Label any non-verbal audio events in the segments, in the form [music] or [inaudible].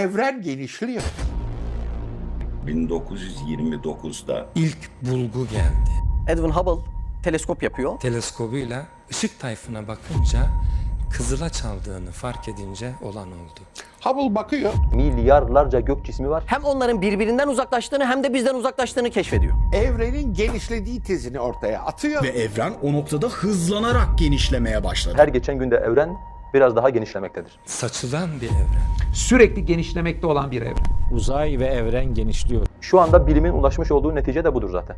Evren genişliyor. 1929'da İlk bulgu geldi. Edwin Hubble teleskop yapıyor. Teleskobuyla ışık tayfına bakınca kızılaç aldığını fark edince olan oldu. Hubble bakıyor. milyarlarca gök cismi var. Hem onların birbirinden uzaklaştığını hem de bizden uzaklaştığını keşfediyor. Evrenin genişlediği tezini ortaya atıyor. Ve evren o noktada hızlanarak genişlemeye başladı. Her geçen günde evren biraz daha genişlemektedir. Saçılan bir evren. sürekli genişlemekte olan bir evren. Uzay ve evren genişliyor. Şu anda bilimin ulaşmış olduğu netice de budur zaten.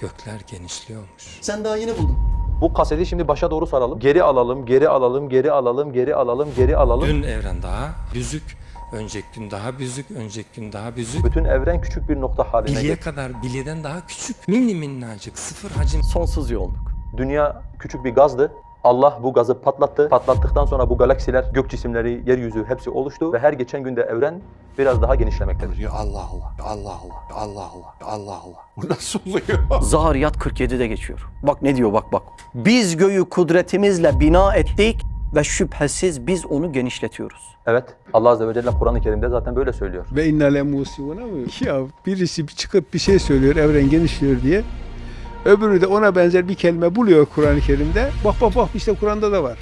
Gökler genişliyormuş. Sen daha yeni buldun. Bu kaseti şimdi başa doğru saralım. Geri alalım, geri alalım, geri alalım, geri alalım, geri alalım. Dün evren daha büzük, önceki gün daha büzük, önceki gün daha büzük. Bütün evren küçük bir nokta haline Biliye geldi. kadar bilyeden daha küçük, mini minnacık, sıfır hacim. Sonsuz yoğunluk. Dünya küçük bir gazdı. Allah bu gazı patlattı. Patlattıktan sonra bu galaksiler, gök cisimleri, yeryüzü hepsi oluştu ve her geçen günde evren biraz daha genişlemektedir. Diyor Allah Allah, Allah Allah, Allah Allah, Allah Allah. Bu nasıl oluyor? [laughs] Zariyat 47'de geçiyor. Bak ne diyor bak bak. Biz göğü kudretimizle bina ettik ve şüphesiz biz onu genişletiyoruz. Evet, Allah Azze ve Celle Kur'an-ı Kerim'de zaten böyle söylüyor. Ve innale musibuna mı? Ya birisi bir çıkıp bir şey söylüyor evren genişliyor diye. Öbürü de ona benzer bir kelime buluyor Kur'an-ı Kerim'de. Bak bak bak işte Kur'an'da da var.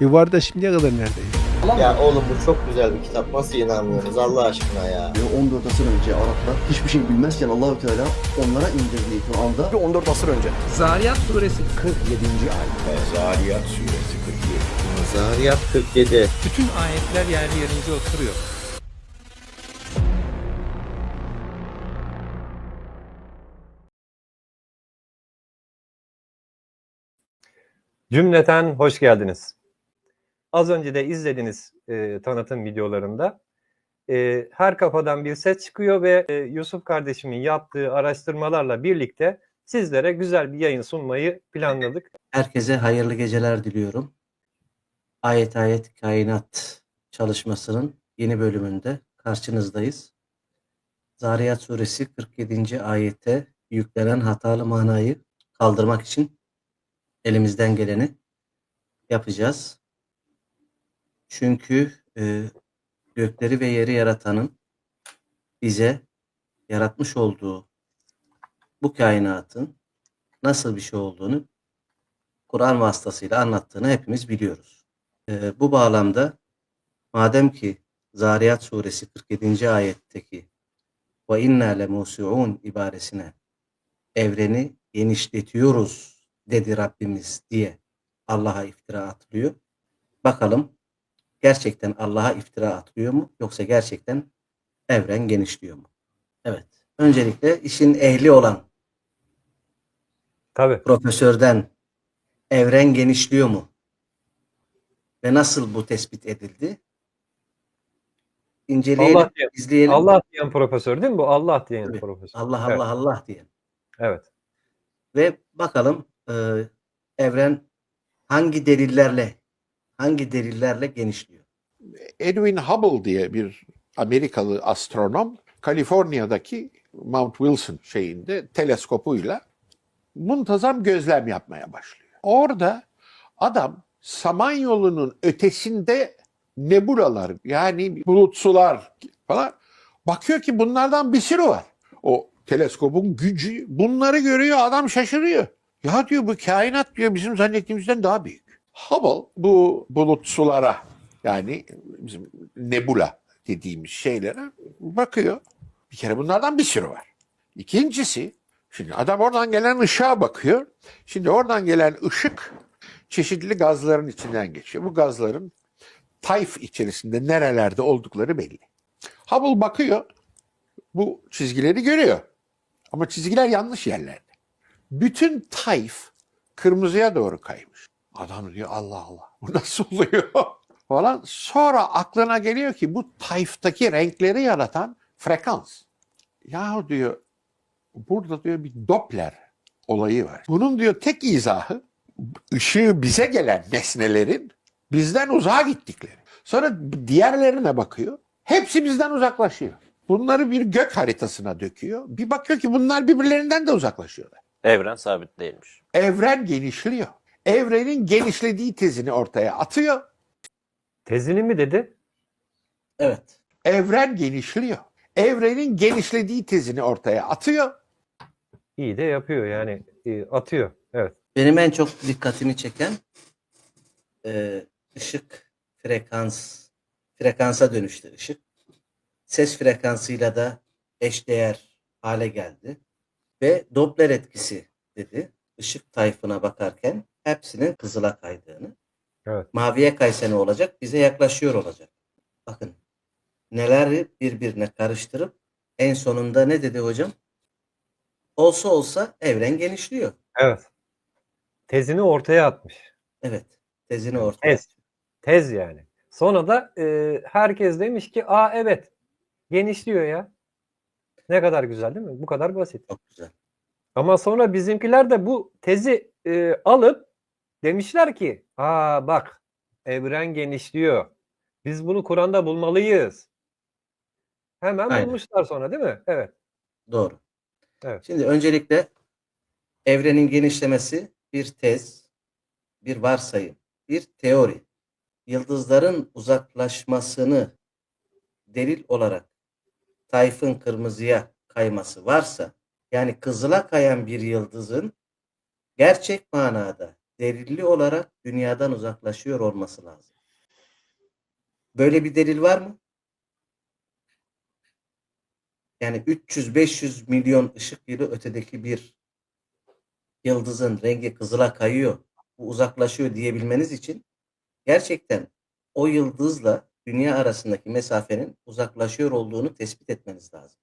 E var da şimdiye kadar neredeydi? Ya oğlum bu çok güzel bir kitap. Nasıl inanmıyorsunuz Allah aşkına ya? 14 asır önce Araplar hiçbir şey bilmezken Allahü Teala onlara indirdiği Kur'an'da 14 asır önce. Zariyat suresi ve Zariyat suresi 47. Zariyat 47. Bütün ayetler yerli yerince oturuyor. Cümleten hoş geldiniz. Az önce de izlediğiniz e, tanıtım videolarında e, her kafadan bir ses çıkıyor ve e, Yusuf kardeşimin yaptığı araştırmalarla birlikte sizlere güzel bir yayın sunmayı planladık. Herkese hayırlı geceler diliyorum. Ayet Ayet Kainat çalışmasının yeni bölümünde karşınızdayız. Zariyat suresi 47. ayette yüklenen hatalı manayı kaldırmak için elimizden geleni yapacağız. Çünkü e, gökleri ve yeri yaratanın bize yaratmış olduğu bu kainatın nasıl bir şey olduğunu Kur'an vasıtasıyla anlattığını hepimiz biliyoruz. Ee, bu bağlamda madem ki Zariyat suresi 47. ayetteki ve inna lemusiun ibaresine evreni genişletiyoruz dedi Rabbimiz diye Allah'a iftira atılıyor. Bakalım gerçekten Allah'a iftira atılıyor mu yoksa gerçekten evren genişliyor mu? Evet. Öncelikle işin ehli olan Tabii. profesörden evren genişliyor mu? Ve nasıl bu tespit edildi? İnceleyelim, Allah diyen, izleyelim. Allah diyen profesör değil mi bu? Allah diyen Tabii. profesör. Allah Allah Evet. Allah diye. Evet. Ve bakalım e, evren hangi delillerle hangi delillerle genişliyor? Edwin Hubble diye bir Amerikalı astronom Kaliforniya'daki Mount Wilson şeyinde teleskopuyla muntazam gözlem yapmaya başlıyor. Orada adam Samanyolu'nun ötesinde nebulalar yani bulutsular falan bakıyor ki bunlardan bir sürü var. O teleskopun gücü bunları görüyor adam şaşırıyor. Ya diyor bu kainat diyor bizim zannettiğimizden daha büyük. Hubble bu bulutsulara yani bizim nebula dediğimiz şeylere bakıyor. Bir kere bunlardan bir sürü var. İkincisi, şimdi adam oradan gelen ışığa bakıyor. Şimdi oradan gelen ışık çeşitli gazların içinden geçiyor. Bu gazların tayf içerisinde nerelerde oldukları belli. Hubble bakıyor, bu çizgileri görüyor. Ama çizgiler yanlış yerlerde. Bütün tayf kırmızıya doğru kaymış. Adam diyor Allah Allah bu nasıl oluyor [laughs] falan. Sonra aklına geliyor ki bu tayftaki renkleri yaratan frekans. Yahu diyor burada diyor bir Doppler olayı var. Bunun diyor tek izahı ışığı bize gelen nesnelerin bizden uzağa gittikleri. Sonra diğerlerine bakıyor. Hepsi bizden uzaklaşıyor. Bunları bir gök haritasına döküyor. Bir bakıyor ki bunlar birbirlerinden de uzaklaşıyorlar. Evren sabit değilmiş. Evren genişliyor. Evrenin genişlediği tezini ortaya atıyor. Tezini mi dedi? Evet. Evren genişliyor. Evrenin genişlediği tezini ortaya atıyor. İyi de yapıyor yani e, atıyor. Evet. Benim en çok dikkatimi çeken e, ışık frekans frekansa dönüştü ışık. Ses frekansıyla da eşdeğer hale geldi. Ve Doppler etkisi dedi. Işık tayfına bakarken hepsinin kızıla kaydığını. Evet. Maviye kaysa ne olacak? Bize yaklaşıyor olacak. Bakın neleri birbirine karıştırıp en sonunda ne dedi hocam? Olsa olsa evren genişliyor. Evet. Tezini ortaya atmış. Evet. Tezini ortaya. Tez. Tez yani. Sonra da e, herkes demiş ki aa evet genişliyor ya. Ne kadar güzel değil mi? Bu kadar basit. Çok güzel. Ama sonra bizimkiler de bu tezi e, alıp demişler ki aa bak evren genişliyor. Biz bunu Kur'an'da bulmalıyız. Hemen Aynen. bulmuşlar sonra değil mi? Evet. Doğru. Evet. Şimdi öncelikle evrenin genişlemesi bir tez, bir varsayım, bir teori. Yıldızların uzaklaşmasını delil olarak Tayfun kırmızıya kayması varsa yani kızıla kayan bir yıldızın gerçek manada delilli olarak dünyadan uzaklaşıyor olması lazım. Böyle bir delil var mı? Yani 300-500 milyon ışık yılı ötedeki bir yıldızın rengi kızıla kayıyor, bu uzaklaşıyor diyebilmeniz için gerçekten o yıldızla dünya arasındaki mesafenin uzaklaşıyor olduğunu tespit etmeniz lazım.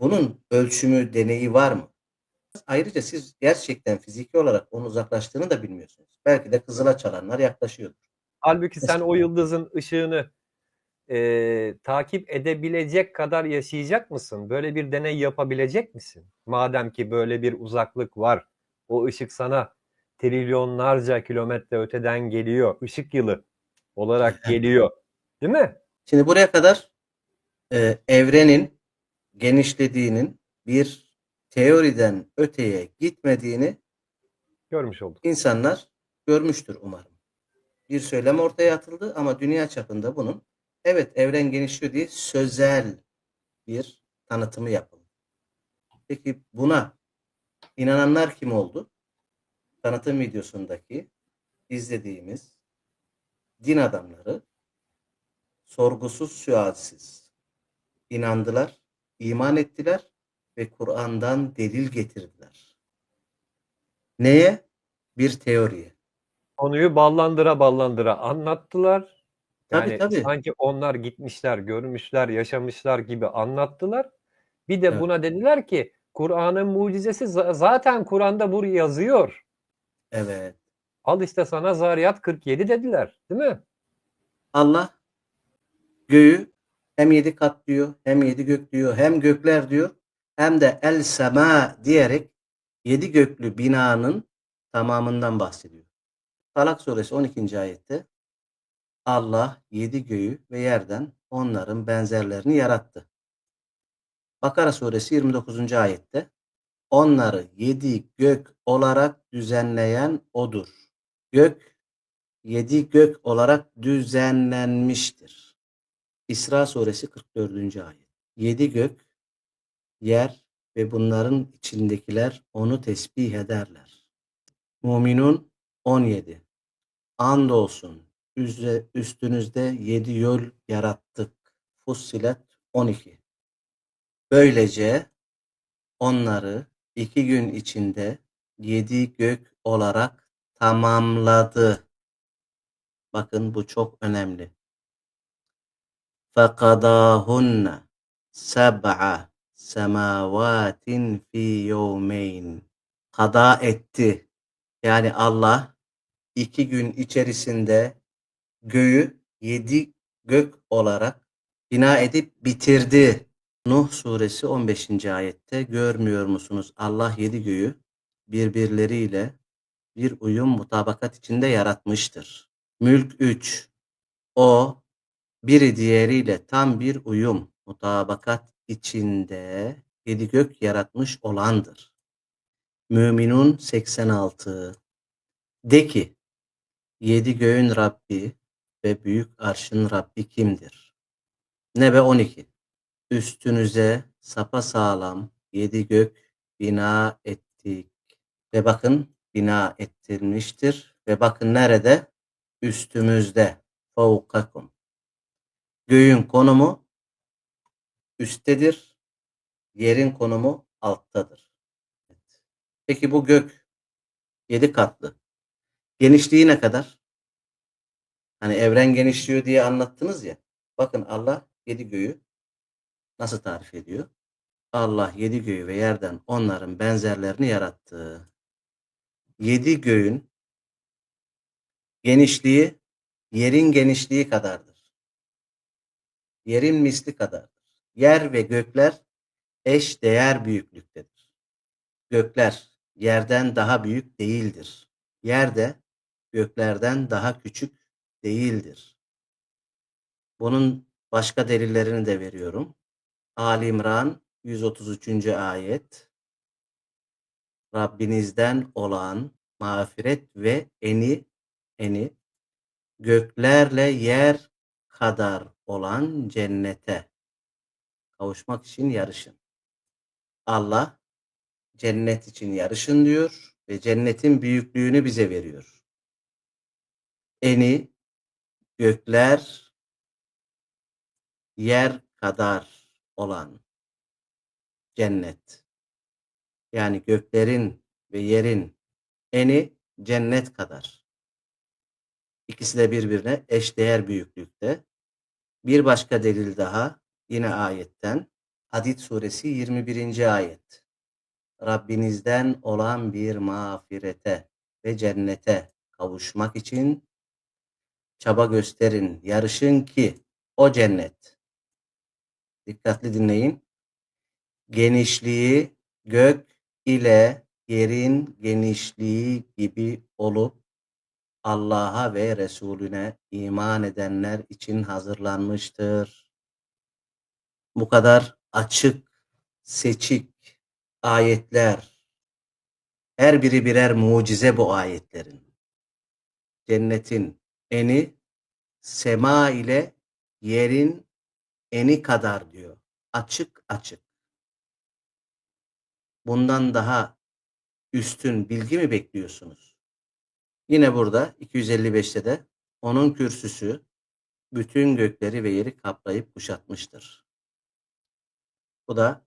Bunun ölçümü, deneyi var mı? Ayrıca siz gerçekten fiziki olarak onun uzaklaştığını da bilmiyorsunuz. Belki de kızıla çalanlar yaklaşıyordur. Halbuki sen o yıldızın ışığını e, takip edebilecek kadar yaşayacak mısın? Böyle bir deney yapabilecek misin? Madem ki böyle bir uzaklık var. O ışık sana trilyonlarca kilometre öteden geliyor. Işık yılı olarak [laughs] geliyor. Değil mi? Şimdi buraya kadar e, evrenin genişlediğinin bir teoriden öteye gitmediğini Görmüş olduk. insanlar görmüştür umarım. Bir söylem ortaya atıldı ama dünya çapında bunun evet evren genişliyor diye sözel bir tanıtımı yapıldı. Peki buna inananlar kim oldu? Tanıtım videosundaki izlediğimiz din adamları sorgusuz sualsiz inandılar, iman ettiler ve Kur'an'dan delil getirdiler. Neye? Bir teoriye. Konuyu ballandıra ballandıra anlattılar. Tabii, Yani tabii. sanki onlar gitmişler, görmüşler, yaşamışlar gibi anlattılar. Bir de Evet. buna dediler ki Kur'an'ın mucizesi za- zaten Kur'an'da bu yazıyor. Evet. Al işte sana Zariyat 47 dediler, değil mi? Allah göğü hem yedi kat diyor, hem yedi gök diyor, hem gökler diyor, hem de el sema diyerek yedi göklü binanın tamamından bahsediyor. Talak suresi 12. ayette Allah yedi göğü ve yerden onların benzerlerini yarattı. Bakara suresi 29. ayette onları yedi gök olarak düzenleyen odur. Gök yedi gök olarak düzenlenmiştir. İsra suresi 44. ayet. Yedi gök, yer ve bunların içindekiler onu tesbih ederler. Muminun 17. Andolsun üstünüzde yedi yol yarattık. Fussilet 12. Böylece onları iki gün içinde yedi gök olarak tamamladı. Bakın bu çok önemli. فَقَضَاهُنَّ سَبْعَ semavatin fi yevmeyn. Kada etti. Yani Allah iki gün içerisinde göğü yedi gök olarak bina edip bitirdi. Nuh suresi 15. ayette görmüyor musunuz? Allah yedi göğü birbirleriyle bir uyum mutabakat içinde yaratmıştır. Mülk 3. O biri diğeriyle tam bir uyum mutabakat içinde yedi gök yaratmış olandır. Müminun 86. De ki yedi göğün Rabbi ve büyük arşın Rabbi kimdir? Nebe 12. Üstünüze sapasağlam yedi gök bina ettik. Ve bakın bina ettirmiştir. Ve bakın nerede? Üstümüzde. Fevkakum. Göğün konumu üsttedir. Yerin konumu alttadır. Peki bu gök yedi katlı. Genişliği ne kadar? Hani evren genişliyor diye anlattınız ya. Bakın Allah yedi göğü nasıl tarif ediyor? Allah yedi göğü ve yerden onların benzerlerini yarattı. Yedi göğün genişliği yerin genişliği kadardır. Yerin misli kadardır. Yer ve gökler eş değer büyüklüktedir. Gökler yerden daha büyük değildir. Yer de göklerden daha küçük değildir. Bunun başka delillerini de veriyorum. Ali İmran 133. ayet. Rabbinizden olan mağfiret ve eni eni göklerle yer kadar olan cennete kavuşmak için yarışın. Allah cennet için yarışın diyor ve cennetin büyüklüğünü bize veriyor. Eni gökler yer kadar olan cennet. Yani göklerin ve yerin eni cennet kadar. İkisi de birbirine eşdeğer büyüklükte. Bir başka delil daha yine ayetten. Hadid suresi 21. ayet. Rabbinizden olan bir mağfirete ve cennete kavuşmak için çaba gösterin, yarışın ki o cennet. Dikkatli dinleyin. Genişliği gök ile yerin genişliği gibi olup Allah'a ve Resulüne iman edenler için hazırlanmıştır. Bu kadar açık, seçik ayetler. Her biri birer mucize bu ayetlerin. Cennetin eni sema ile yerin eni kadar diyor. Açık açık. Bundan daha üstün bilgi mi bekliyorsunuz? Yine burada 255'te de onun kürsüsü bütün gökleri ve yeri kaplayıp kuşatmıştır. Bu da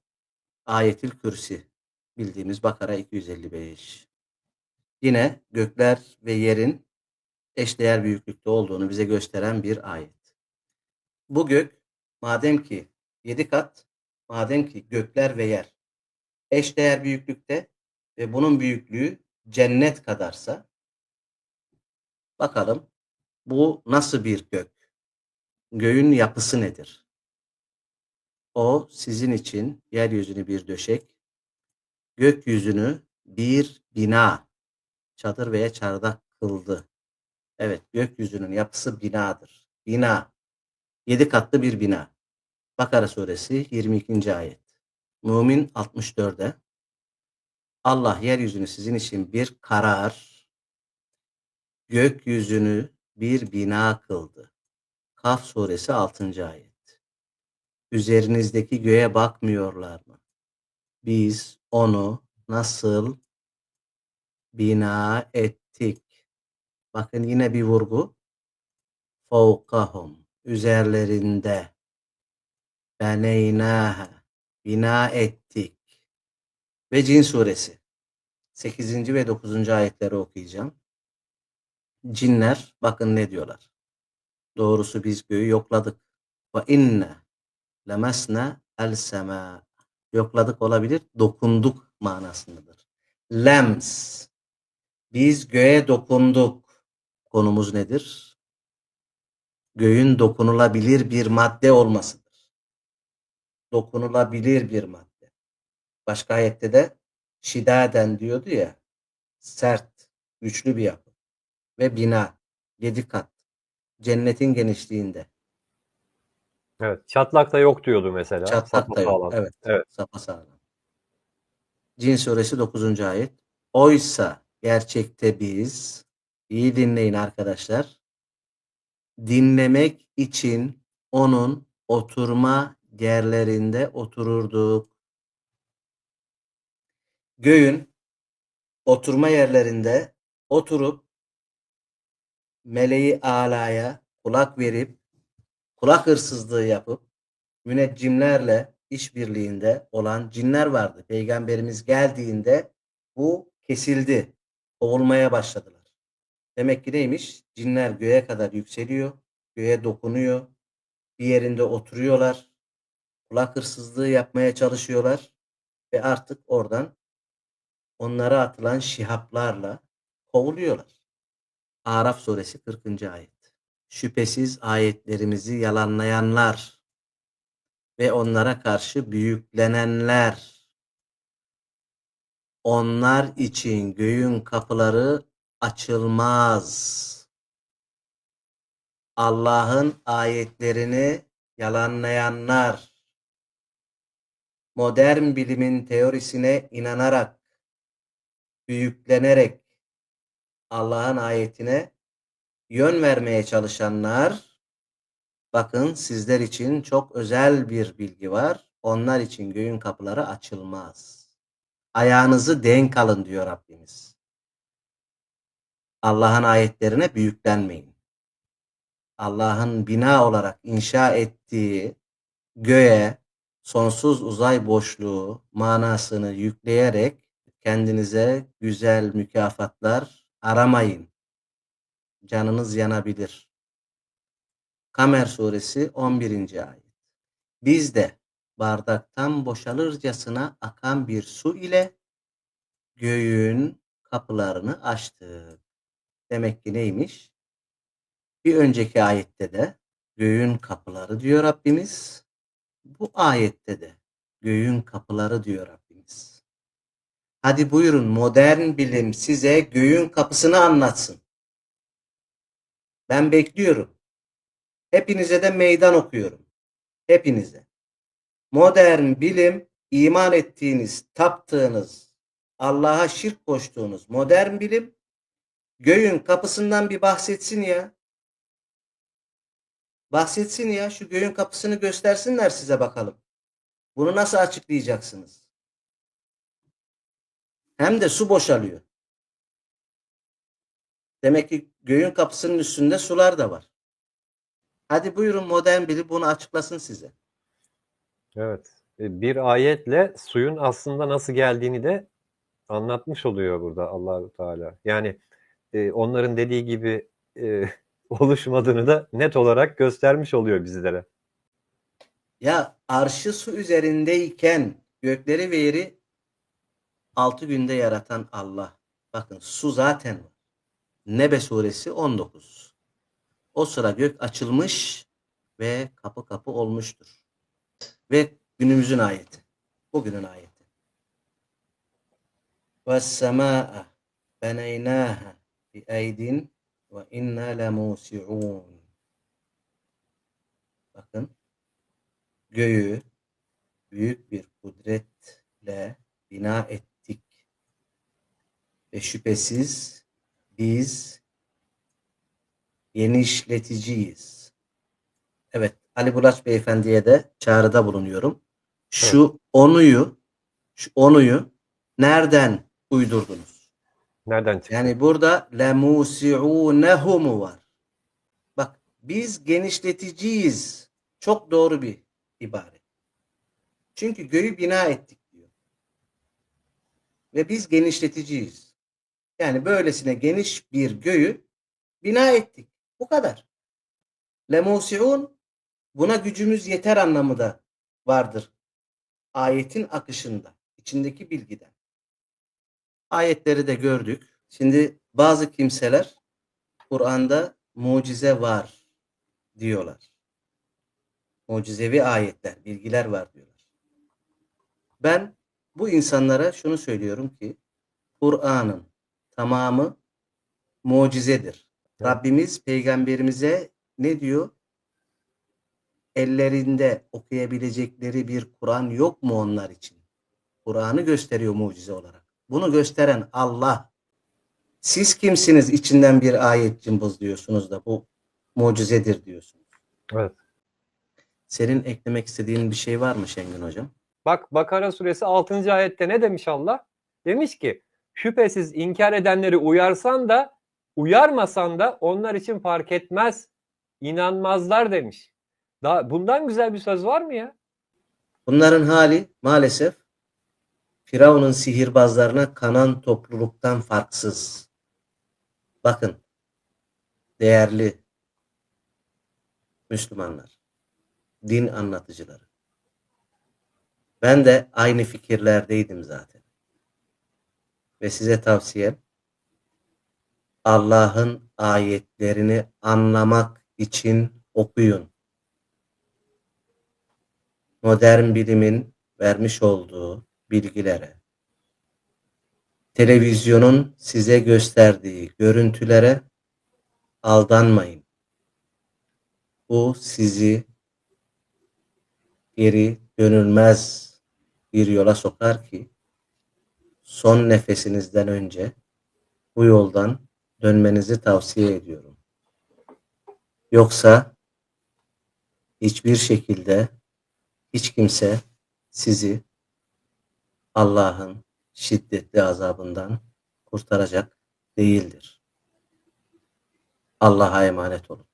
Ayetül Kürsi bildiğimiz Bakara 255. Yine gökler ve yerin eşdeğer büyüklükte olduğunu bize gösteren bir ayet. Bu gök madem ki yedi kat, madem ki gökler ve yer eşdeğer büyüklükte ve bunun büyüklüğü cennet kadarsa bakalım bu nasıl bir gök? Göğün yapısı nedir? O sizin için yeryüzünü bir döşek, gökyüzünü bir bina, çadır veya çardak kıldı. Evet, gökyüzünün yapısı binadır. Bina, yedi katlı bir bina. Bakara suresi 22. ayet. Mümin 64'e Allah yeryüzünü sizin için bir karar, gökyüzünü bir bina kıldı. Kaf suresi 6. ayet. Üzerinizdeki göğe bakmıyorlar mı? Biz onu nasıl bina ettik? Bakın yine bir vurgu. Fevkahum üzerlerinde beneynaha bina ettik. Ve Cin suresi 8. ve 9. ayetleri okuyacağım. Cinler bakın ne diyorlar. Doğrusu biz göğü yokladık. Ve inne lemesne el sema. Yokladık olabilir, dokunduk manasındadır. Lems. Biz göğe dokunduk. Konumuz nedir? Göğün dokunulabilir bir madde olmasıdır. Dokunulabilir bir madde. Başka ayette de şidaden diyordu ya, sert, güçlü bir yapı ve bina, yedi kat, cennetin genişliğinde. Evet. Çatlak da yok diyordu mesela. Çatlak da yok. Sapasağlam. Evet. Evet. Sapasağlam. Cin suresi 9. ayet. Oysa gerçekte biz iyi dinleyin arkadaşlar. Dinlemek için onun oturma yerlerinde otururduk. Göğün oturma yerlerinde oturup meleği alaya kulak verip kulak hırsızlığı yapıp müneccimlerle işbirliğinde olan cinler vardı. Peygamberimiz geldiğinde bu kesildi. Kovulmaya başladılar. Demek ki neymiş? Cinler göğe kadar yükseliyor, göğe dokunuyor, bir yerinde oturuyorlar, kulak hırsızlığı yapmaya çalışıyorlar ve artık oradan onlara atılan şihaplarla kovuluyorlar. Araf suresi 40. ayet. Şüphesiz ayetlerimizi yalanlayanlar ve onlara karşı büyüklenenler onlar için göğün kapıları açılmaz. Allah'ın ayetlerini yalanlayanlar, modern bilimin teorisine inanarak, büyüklenerek Allah'ın ayetine yön vermeye çalışanlar, bakın sizler için çok özel bir bilgi var. Onlar için göğün kapıları açılmaz. Ayağınızı denk alın diyor Rabbimiz. Allah'ın ayetlerine büyüklenmeyin. Allah'ın bina olarak inşa ettiği göğe sonsuz uzay boşluğu manasını yükleyerek kendinize güzel mükafatlar aramayın. Canınız yanabilir. Kamer suresi 11. ayet. Biz de bardaktan boşalırcasına akan bir su ile göğün kapılarını açtık. Demek ki neymiş? Bir önceki ayette de göğün kapıları diyor Rabbimiz. Bu ayette de göğün kapıları diyor Rabbimiz. Hadi buyurun modern bilim size göğün kapısını anlatsın. Ben bekliyorum. Hepinize de meydan okuyorum. Hepinize. Modern bilim iman ettiğiniz, taptığınız, Allah'a şirk koştuğunuz modern bilim göğün kapısından bir bahsetsin ya. Bahsetsin ya şu göğün kapısını göstersinler size bakalım. Bunu nasıl açıklayacaksınız? Hem de su boşalıyor. Demek ki göğün kapısının üstünde sular da var. Hadi buyurun modern bilim bunu açıklasın size. Evet. E, Bir ayetle suyun aslında nasıl geldiğini de anlatmış oluyor burada Allahu Teala. Yani e, onların dediği gibi e, [laughs] oluşmadığını da net olarak göstermiş oluyor bizlere. Ya arşı su üzerindeyken gökleri ve yeri 6 günde yaratan Allah. Bakın su zaten var. Nebe suresi 19. O sıra gök açılmış ve kapı kapı olmuştur. Ve günümüzün ayeti. Bugünün ayeti. Ve semâ'a beneynâhe bi eydin ve inna lemusi'un. Bakın göğü büyük bir kudretle bina ettik ve şüphesiz biz genişleticiyiz. Evet, Ali Bulaç Beyefendi'ye de çağrıda bulunuyorum. Şu onuyu, şu onuyu nereden uydurdunuz? Nereden çıktı? Yani burada lemusi'unehu mu var? Bak biz genişleticiyiz. Çok doğru bir ibare. Çünkü göğü bina ettik diyor. Ve biz genişleticiyiz. Yani böylesine geniş bir göğü bina ettik. Bu kadar. Lemusi'un buna gücümüz yeter anlamı da vardır. Ayetin akışında, içindeki bilgiden. Ayetleri de gördük. Şimdi bazı kimseler Kur'an'da mucize var diyorlar. Mucizevi ayetler, bilgiler var diyorlar. Ben bu insanlara şunu söylüyorum ki Kur'an'ın tamamı mucizedir. Rabbimiz peygamberimize ne diyor? Ellerinde okuyabilecekleri bir Kur'an yok mu onlar için? Kur'an'ı gösteriyor mucize olarak. Bunu gösteren Allah. Siz kimsiniz içinden bir ayet cımbız diyorsunuz da bu mucizedir diyorsunuz. Evet. Senin eklemek istediğin bir şey var mı Şengün Hocam? Bak Bakara suresi 6. ayette ne demiş Allah? Demiş ki şüphesiz inkar edenleri uyarsan da uyarmasan da onlar için fark etmez. İnanmazlar demiş. Daha bundan güzel bir söz var mı ya? Bunların hali maalesef Firavun'un sihirbazlarına kanan topluluktan farksız. Bakın değerli Müslümanlar, din anlatıcıları. Ben de aynı fikirlerdeydim zaten. Ve size tavsiyem Allah'ın ayetlerini anlamak için okuyun. Modern bilimin vermiş olduğu bilgilere, televizyonun size gösterdiği görüntülere aldanmayın. Bu sizi geri dönülmez bir yola sokar ki son nefesinizden önce bu yoldan dönmenizi tavsiye ediyorum. Yoksa hiçbir şekilde hiç kimse sizi Allah'ın şiddetli azabından kurtaracak değildir. Allah'a emanet olun.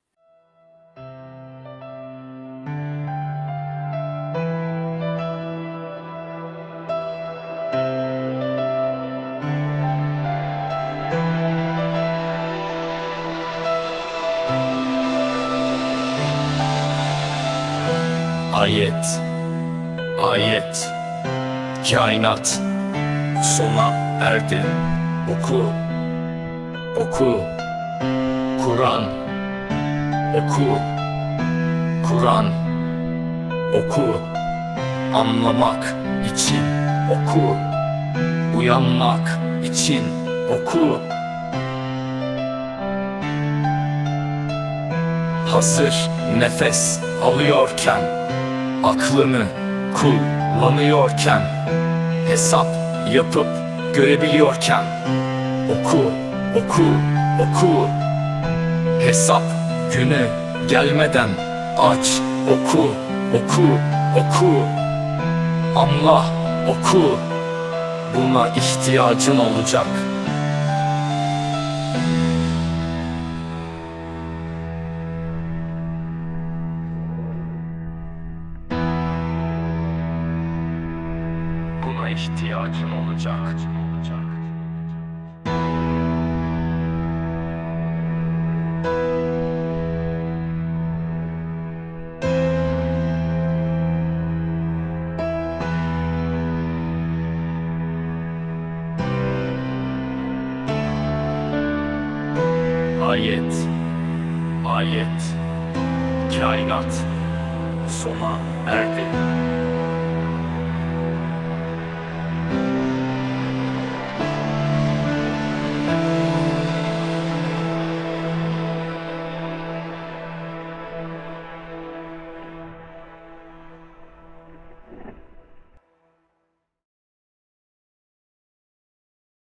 Ayet. Ayet. Kainat. Sona erdi. Oku. Oku. Kur'an. Oku. Kur'an. Oku. Anlamak için oku. Uyanmak için oku. Hazır nefes alıyorken, aklını kullanıyorken, hesap yapıp görebiliyorken, oku, oku, oku. Hesap günü gelmeden aç, oku, oku, oku. Anla, oku. Buna ihtiyacın olacak. Ayet. Kainat sona erdi.